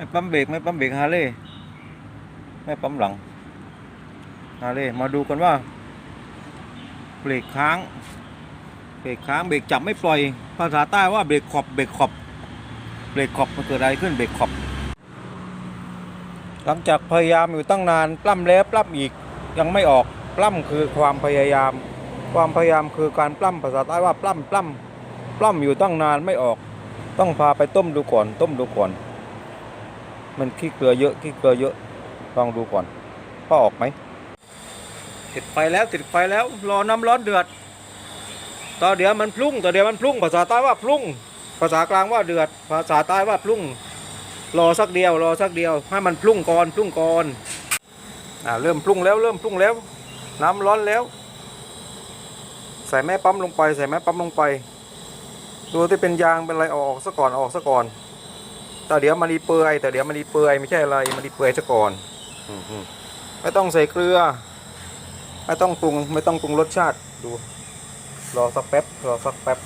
ไม่ปั๊มเบรกไม่ปั๊มเบรกฮาเลยไม่ปั๊มหลังฮาเลยมาดูกันว่าเบรกค้างเบรกค้างเบรกจับไม่ปล่อย ภาษาใต้ว่าเบรกขอบเบรกขอบเบรกขอบมันเกิดอะไรขึ้นเบรกขอบหลังจากพยายามอยู่ตั้งนานปล้ำแล้วปล้ำอีกยังไม่ออกปล้ำคือความพยายาม ความพยายามคือการปล้ำภาษาใต้ว่าปล้ำปล้ำปล้ำอยู่ตั้งนานไม่ออก ต้องพาไปต้มดูก่อน ต้มดูก่อน มันขี้เกลือเยอะขี้เกลือเยอะลองดูก่อนว่าออกไหมติดไฟแล้วติดไฟแล้วรอน้ำร้อนเดือดต่อเดี๋ยวมันพุ่งต่อเดี๋ยวมันพุ่งภาษาใต้ว่าพุ่ง ภาษากลางว่าเดือด ภาษาใต้ว่าพุ่ง รอสักเดียวรอสักเดียวให้มันพุ่งก่อนพุ่งก่อนอ่าเริ่มพุ่งแล้วเริ่มพุ่งแล้ว น้ำร้อนแล้ว ใส่แม่ปั๊มลงไป ใส่แม่ปั๊มลงไปดูที่เป็นยางเป็นอะไรอออกซะก่อนอออกซะก่อน แต่เดี๋ยวมันรีเปื่อยแต่เดี๋ยวมันรีเปื่อยไม่ใช่อะไรมันรีเปื่อยซะก่อนอืมอืมไม่ต้องใส่เกลือ ไม่ต้องปรุง ไม่ต้องปรุงรสชาติดู รอสักแป๊บรอสักแป๊บ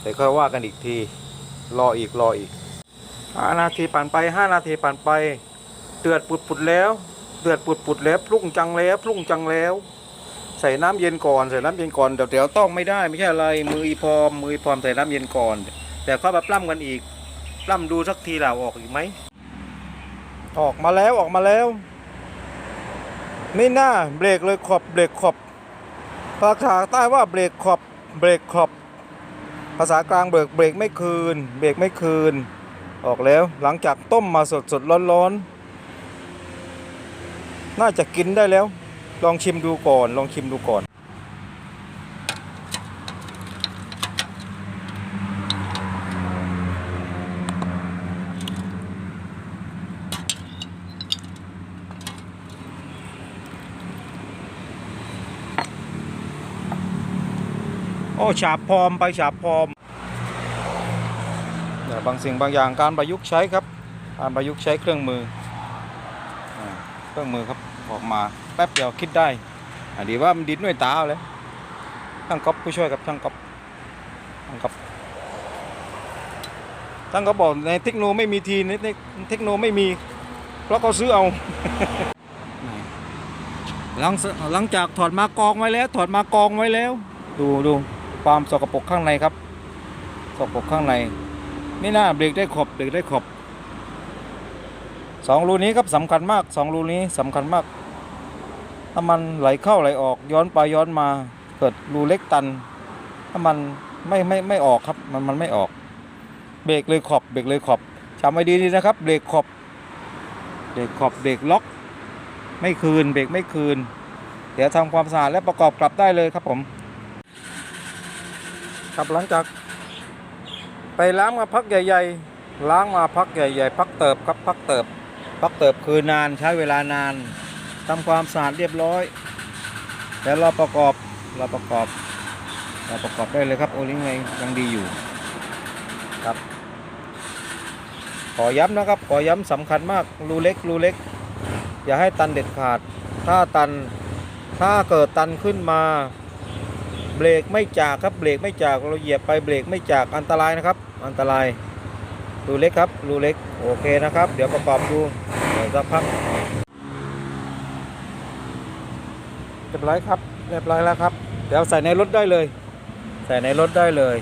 เดี๋ยวค่อยว่ากันอีกที รออีกรออีกห้านาทีผ่านไปห้านาทีผ่านไปเดือดปุดปุดๆแล้วเดือดปุดปุดๆแล้วพรุ่งจังแล้วพรุ่งจังแล้ว ใส่น้ำเย็นก่อนใส่น้ำเย็นก่อนเดี๋ยวเดี๋ยวต้องไม่ได้ไม่ใช่อะไรมืออีพรอมมืออีพรอมใส่น้ำเย็นก่อน แต่เข้ามาปล้ำกันอีกปล้ำดูสักทีเราออกอีกไหมออกมาแล้วออกมาแล้ว ไม่น่าเบรกเลยขอบเบรกขอบภาษาใต้ว่าเบรกขอบเบรกขอบภาษากลางเบรกเบรกไม่คืน เบรกไม่คืน ออกแล้วหลังจากต้มมาสดสดร้อนร้อนๆน่าจะกินได้แล้ว ลองชิมดูก่อน ลองชิมดูก่อน โอ้ฉาบพร้อมไปฉาบพร้อมเนี่ยบางสิ่งบางอย่างการประยุกต์ใช้ครับ การประยุกต์ใช้เครื่องมือ เครื่องมือครับออกมา ป๊บเดียวคิดได้อะดีว่ามันดิดด้วยตาเอาเลยช่างก๊อฟผู้ช่วยครับช่างก๊อฟช่างก๊อฟช่างก๊อฟบอกในเทคโนไม่มีทีในเทคโนไม่มี เพราะเขาซื้อเอาหลังหลังจากถอดมากองไว้แล้ว ถอดมากองไว้แล้ว ดูดูความสกปรกข้างในครับสกปรกข้างในนี่น่าเบรกได้ขอบเบรกได้ขอบสองรูนี้ครับสำคัญมากสองรูนี้สำคัญมาก ถ้ามันไหลเข้าไหลออกย้อนไปย้อนมาเกิดรูเล็กตันถ้ามันไม่ไม่ไม่ออกครับมันมันไม่ออกเบรกเลยขอบเบรกเลยขอบจำไว้ดีๆนะครับเบรกขอบเบรกขอบเบรกล็อก ไม่คืนเบรกไม่คืน เดี๋ยวทำความสะอาดและประกอบกลับได้เลยครับผมครับหลังจาก ไปล้างมาพักใหญ่ ๆ ล้างมาพักใหญ่ ๆ พักเติบครับพักเติบ พักเติบคือนานใช้เวลานาน ทำความสะอาดเรียบร้อยแล้วเราประกอบเราประกอบเราประกอบได้เลยครับโอลิงไงยังดีอยู่ครับ ขอย้ำนะครับ ขอย้ำสำคัญมากรูเล็กรูเล็ก อย่าให้ตันเด็ดขาด ถ้าตันถ้าเกิดตันขึ้นมาเบรกไม่จากครับเบรกไม่จากเราเหยียบไปเบรกไม่จากอันตรายนะครับ อันตรายรูเล็กครับรูเล็กโอเคนะครับ เดี๋ยวประกอบดูเดี๋ยวสักพัก เรียบร้อยครับ เรียบร้อยแล้วครับ เดี๋ยวใส่ในรถได้เลย ใส่ในรถได้เลย